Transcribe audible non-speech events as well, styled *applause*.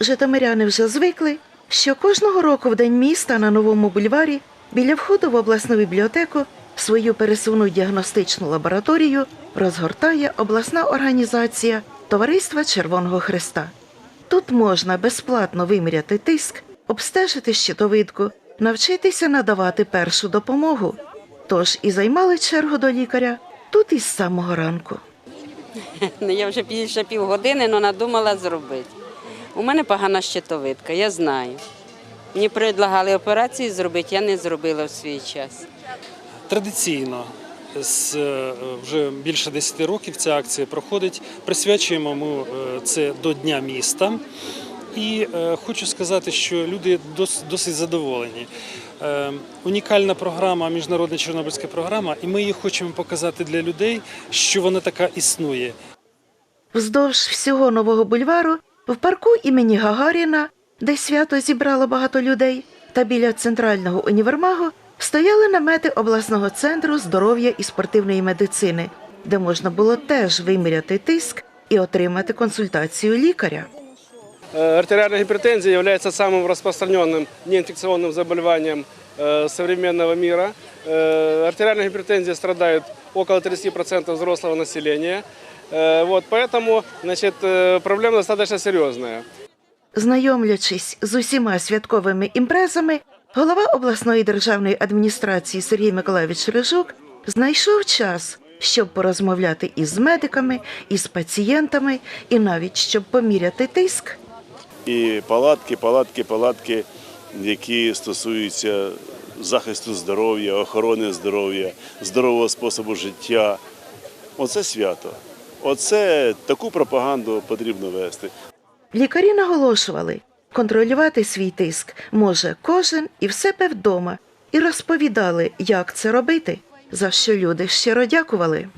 Житомиряни вже звикли, що кожного року в день міста на новому бульварі біля входу в обласну бібліотеку свою пересувну діагностичну лабораторію розгортає обласна організація Товариства Червоного Христа. Тут можна безплатно виміряти тиск, обстежити щитовидку, навчитися надавати першу допомогу. Тож і займали чергу до лікаря тут із самого ранку. *laughs* Ну, я вже більше півгодини, але надумала зробити. У мене погана щитовидка, я знаю. Мені предлагали операцію зробити, я не зробила в свій час. Традиційно з е, вже більше 10 років ця акція проходить. Присвячуємо ми е, це до Дня міста. І е, хочу сказати, що люди досить задоволені. Унікальна програма, міжнародна чорнобильська програма, і ми її хочемо показати для людей, що вона така існує. Вздовж всього нового бульвару, в парку імені Гагаріна, де свято зібрало багато людей, та біля центрального універмагу стояли намети обласного центру здоров'я і спортивної медицини, де можна було теж виміряти тиск і отримати консультацію лікаря. Э, Артериальная гипертензия является самым распространенным неинфекционным заболеванием э, современного мира. Э, Артериальной гипертензией страдает около 30% взрослого населения. Э, Вот, поэтому значит, э, проблема достаточно серьезная. Знайомлячись з усіма святковими імпрезами, голова обласної державної адміністрації Сергій Миколаївич Рижук знайшов час, щоб порозмовляти із медиками, із пацієнтами і навіть щоб поміряти тиск. і палатки, палатки, палатки, які стосуються захисту здоров'я, охорони здоров'я, здорового способу життя. Оце свято. Оце таку пропаганду потрібно вести. Лікарі наголошували, контролювати свій тиск може кожен і в себе вдома, і розповідали, як це робити, за що люди щиро дякували.